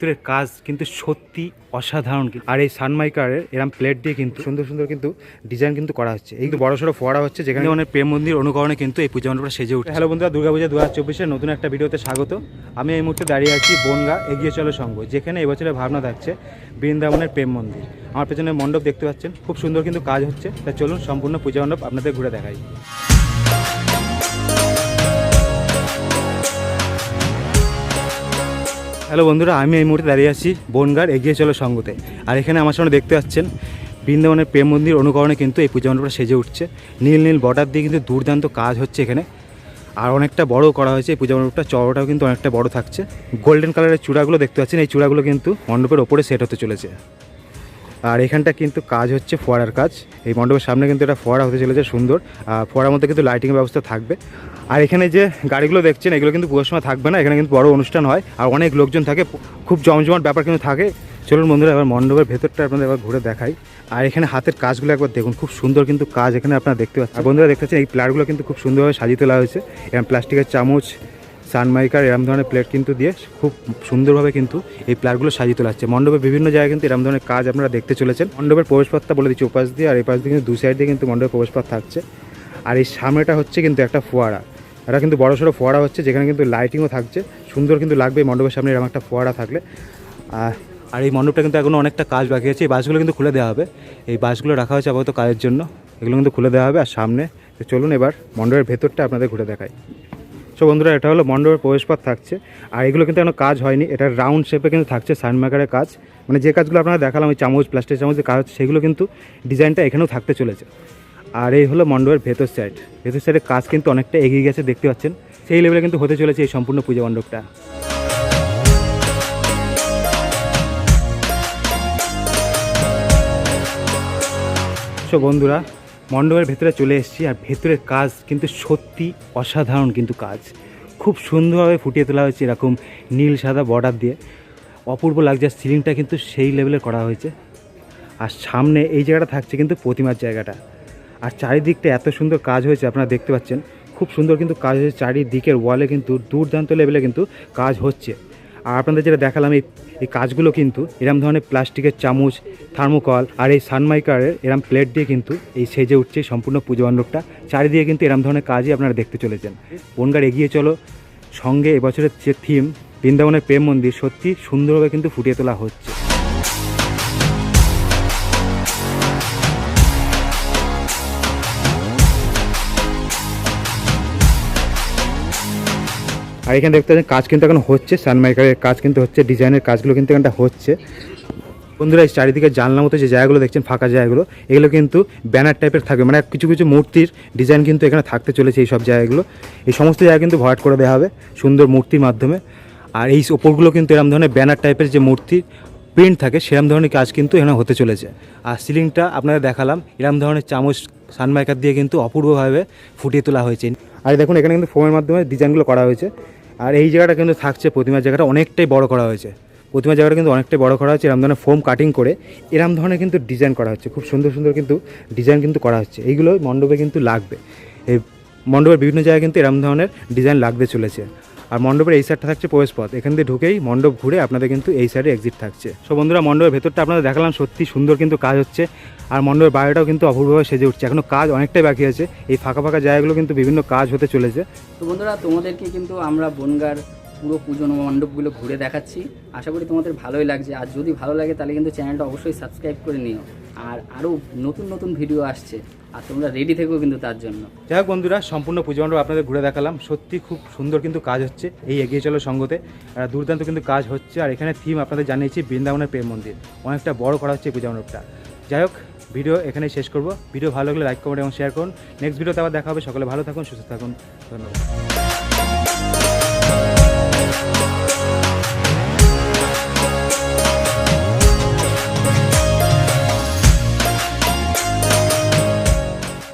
ভিতরের কাজ কিন্তু সত্যি অসাধারণ কিন্তু। আর এই সানমাইকারের এরম প্লেট দিয়ে কিন্তু সুন্দর সুন্দর কিন্তু ডিজাইন কিন্তু করা হচ্ছে। এই কিন্তু বড় সড়ো ফোয়ারা হচ্ছে যেখানে অনেক প্রেম মন্দির অনুকরণে কিন্তু এই পূজা মণ্ডপটা সেজে উঠছে। হ্যালো বন্ধুরা দুর্গাপূজা দু হাজার চব্বিশের নতুন একটা ভিডিওতে স্বাগত। আমি এই মুহূর্তে দাঁড়িয়ে আছি বনগা এগিয়ে চলো সঙ্গ যেখানে এবছরের ভাবনা থাকছে বৃন্দাবনের প্রেম মন্দির। আমার পেছনে মণ্ডপ দেখতে পাচ্ছেন খুব সুন্দর কিন্তু কাজ হচ্ছে। তা চলুন সম্পূর্ণ পূজা মণ্ডপ আপনাদের ঘুরে দেখাই। হ্যালো বন্ধুরা, আমি এই মুহূর্তে দাঁড়িয়ে আছি বনগার এগিয়ে চলো সঙ্গতে। আর এখানে আমার সামনে দেখতে পাচ্ছেন বৃন্দাবনের প্রেম মন্দির অনুকরণে কিন্তু এই পূজা মণ্ডপটা সেজে উঠছে। নীল নীল বর্ডার দিয়ে কিন্তু দুর্দান্ত কাজ হচ্ছে এখানে। আর অনেকটা বড় করা হয়েছে এই পূজা মণ্ডপটা চড়াটাও কিন্তু অনেকটা বড় থাকছে। গোল্ডেন কালারের চূড়াগুলো দেখতে পাচ্ছেন, এই চূড়াগুলো কিন্তু মণ্ডপের ওপরে সেট হতে চলেছে। আর এখানটা কিন্তু কাজ হচ্ছে ফোয়ারার কাজ। এই মণ্ডপের সামনে কিন্তু একটা ফোয়ারা হতে চলেছে, সুন্দর। ফোয়ারার মধ্যে কিন্তু লাইটিংয়ের ব্যবস্থা থাকবে। আর এখানে যে গাড়িগুলো দেখছেন, এগুলো কিন্তু পুজোর সময় থাকবে না, এখানে কিন্তু বড় অনুষ্ঠান হয়। আর অনেক লোকজন থাকে খুব জমজমাট ব্যাপার কিন্তু থাকে। চলুন বন্ধুরা, এবার মণ্ডপের ভেতরটা আপনাদের এবার ঘুরে দেখাই। আর এখানে হাতের কাজগুলো একবার দেখুন, খুব সুন্দর কিন্তু কাজ এখানে আপনারা দেখতে পাচ্ছেন। বন্ধুরা, দেখতে পাচ্ছেন, এই প্লেটগুলো কিন্তু খুব সুন্দরভাবে সাজিয়ে তোলা হয়েছে। এরকম প্লাস্টিকের চামচ সানমাইকার এরম ধরনের প্লেট কিন্তু দিয়ে খুব সুন্দরভাবে কিন্তু এই প্লেটগুলো সাজিয়ে তোলা হচ্ছে। মণ্ডপের বিভিন্ন জায়গায় কিন্তু এরম ধরনের কাজ আপনারা দেখতে চলেছেন। মণ্ডপের প্রবেশপথটা বলে দিচ্ছি ওপাশ দিয়ে, আর এই পাশ দিয়ে কিন্তু দু সাইড দিয়ে কিন্তু মণ্ডপের প্রবেশপথ থাকছে। আর এই সামনেটা হচ্ছে কিন্তু একটা ফোয়ারা। এটা কিন্তু বড় সড়ো ফোয়ারা হচ্ছে, যেখানে কিন্তু লাইটিংও থাকছে। সুন্দর কিন্তু লাগবে এই মণ্ডপের সামনে এরকম একটা ফোয়ারা থাকলে। আর আর এই মণ্ডপটা কিন্তু এখনও অনেকটা কাজ বাকি আছে। এই বাসগুলো কিন্তু খুলে দেওয়া হবে। এই বাসগুলো রাখা হয়েছে আপাতত কাজের জন্য। এগুলো কিন্তু খুলে দেওয়া হবে। আর সামনে, তো চলুন এবার মণ্ডপের ভেতরটা আপনাদের ঘুরে দেখাই। সো বন্ধুরা, এটা হলো মণ্ডপের প্রবেশপথ থাকছে। আর এগুলো কিন্তু এখনও কাজ হয়নি। এটা রাউন্ড শেপে কিন্তু থাকছে সানমেকারের কাজ। মানে যে কাজগুলো আপনারা দেখালাম, ওই চামচ প্লাস্টিক চামচের কাজ সেগুলো কিন্তু ডিজাইনটা এখানেও থাকতে চলেছে। আর এই হলো মণ্ডপের ভেতর সাইড ভেতর সাইডের কাজ কিন্তু অনেকটা এগিয়ে গেছে, দেখতে পাচ্ছেন। সেই লেভেলে কিন্তু হতে চলেছে এই সম্পূর্ণ পূজা মণ্ডপটা। সো বন্ধুরা মণ্ডপের ভেতরে চলে এসেছি আর ভেতরের কাজ কিন্তু সত্যি অসাধারণ কিন্তু কাজ। খুব সুন্দরভাবে ফুটিয়ে তোলা হয়েছে এরকম নীল, সাদা বর্ডার দিয়ে। অপূর্ব লাগছে সিলিংটা কিন্তু সেই লেভেলে করা হয়েছে। আর সামনে এই জায়গাটা থাকছে কিন্তু প্রতিমার জায়গাটা। আর চারিদিকটা এত সুন্দর কাজ হয়েছে আপনারা দেখতে পাচ্ছেন। খুব সুন্দর কিন্তু কাজ হয়েছে। চারিদিকের ওয়ালে কিন্তু দুর্দান্ত লেভেলে কিন্তু কাজ হচ্ছে। আর আপনাদের যেটা দেখালাম, এই এই কাজগুলো কিন্তু এরম ধরনের প্লাস্টিকের চামচ, থার্মোকল আর এই সানমাইকারের এরম প্লেট দিয়ে কিন্তু এই সেজে উঠছে সম্পূর্ণ পুজো মণ্ডপটা। চারিদিকে কিন্তু এরম ধরনের কাজই আপনারা দেখতে চলেছেন। বনগার এগিয়ে চলো, সঙ্গে এবছরের যে থিম বৃন্দাবনের প্রেম মন্দির সত্যি সুন্দরভাবে কিন্তু ফুটিয়ে তোলা হচ্ছে। আর এখানে দেখতে পাচ্ছেন, কাজ কিন্তু এখন হচ্ছে সানমাইকারের কাজ কিন্তু হচ্ছে, ডিজাইনের কাজগুলো কিন্তু এখানটা হচ্ছে। বন্ধুরা, এই চারিদিকে জানলা মতো যে জায়গাগুলো দেখছেন, ফাঁকা জায়গাগুলো, এগুলো কিন্তু ব্যানার টাইপের থাকবে। মানে কিছু কিছু মূর্তির ডিজাইন কিন্তু এখানে থাকতে চলেছে এই সব জায়গাগুলো। এই সমস্ত জায়গা কিন্তু ভরাট করে দেওয়া হবে সুন্দর মূর্তির মাধ্যমে। আর এই ওপরগুলো কিন্তু এরম ধরনের ব্যানার টাইপের যে মূর্তি প্রিন্ট থাকে, সেরম ধরনের কাজ কিন্তু এখানে হতে চলেছে। আর সিলিংটা আপনাদের দেখালাম, এরম ধরনের চামচ সানমাইকার দিয়ে কিন্তু অপূর্বভাবে ফুটিয়ে তোলা হয়েছে। আর দেখুন, এখানে কিন্তু ফোমের মাধ্যমে ডিজাইনগুলো করা হয়েছে। আর এই জায়গাটা কিন্তু থাকছে, প্রতিমার জায়গাটা অনেকটাই বড় করা হয়েছে। প্রতিমার জায়গাটা কিন্তু অনেকটাই বড় করা হচ্ছে এরম ধরনের ফোম কাটিং করে এরম ধরনের কিন্তু ডিজাইন করা হচ্ছে, খুব সুন্দর সুন্দর কিন্তু ডিজাইন কিন্তু করা হচ্ছে। এইগুলো মণ্ডপে কিন্তু লাগবে। এই মণ্ডপের বিভিন্ন জায়গায় কিন্তু এরম ধরনের ডিজাইন লাগতে চলেছে। আর মণ্ডপের এই সাইডটা থাকছে প্রবেশপথ এখান দিয়ে ঢুকেই মণ্ডপ ঘুরে আপনাদের কিন্তু এই সাইডে এক্সিট থাকছে। সো বন্ধুরা, মণ্ডপের ভেতরটা আপনাদের দেখালাম, সত্যি সুন্দর কিন্তু কাজ হচ্ছে। আর মণ্ডপের বাইরেটাও কিন্তু অপূর্বভাবে সেজে উঠছে। এখনও কাজ অনেকটাই বাকি আছে। এই ফাঁকা ফাঁকা জায়গাগুলো কিন্তু বিভিন্ন কাজ হতে চলেছে। তো বন্ধুরা, তোমাদেরকে কিন্তু আমরা বনগার পুরো পুজো মণ্ডপগুলো ঘুরে দেখাচ্ছি। আশা করি তোমাদের ভালোই লাগছে। আর যদি ভালো লাগে, তাহলে কিন্তু চ্যানেলটা অবশ্যই সাবস্ক্রাইব করে নিও। আর আরও নতুন নতুন ভিডিও আসছে। আর তোমরা রেডি থেকো কিন্তু তার জন্য। যাই হোক বন্ধুরা, সম্পূর্ণ পুজো মণ্ডপ আপনাদের ঘুরে দেখালাম। সত্যি খুব সুন্দর কিন্তু কাজ হচ্ছে এই এগিয়ে চলো সঙ্গতে। আর দুর্দান্ত কিন্তু কাজ হচ্ছে। আর এখানে থিম আপনাদের জানিয়েছি, বৃন্দাবনের প্রেম মন্দির। অনেকটা বড় করা হচ্ছে পূজা মণ্ডপটা। যাই হোক ভিডিও এখানেই শেষ করব। ভিডিও ভালো লাগলে লাইক কমেন্ট এবং শেয়ার করুন। নেক্সট ভিডিওতে আবার দেখা হবে। সকলে ভালো থাকুন, সুস্থ থাকুন। ধন্যবাদ।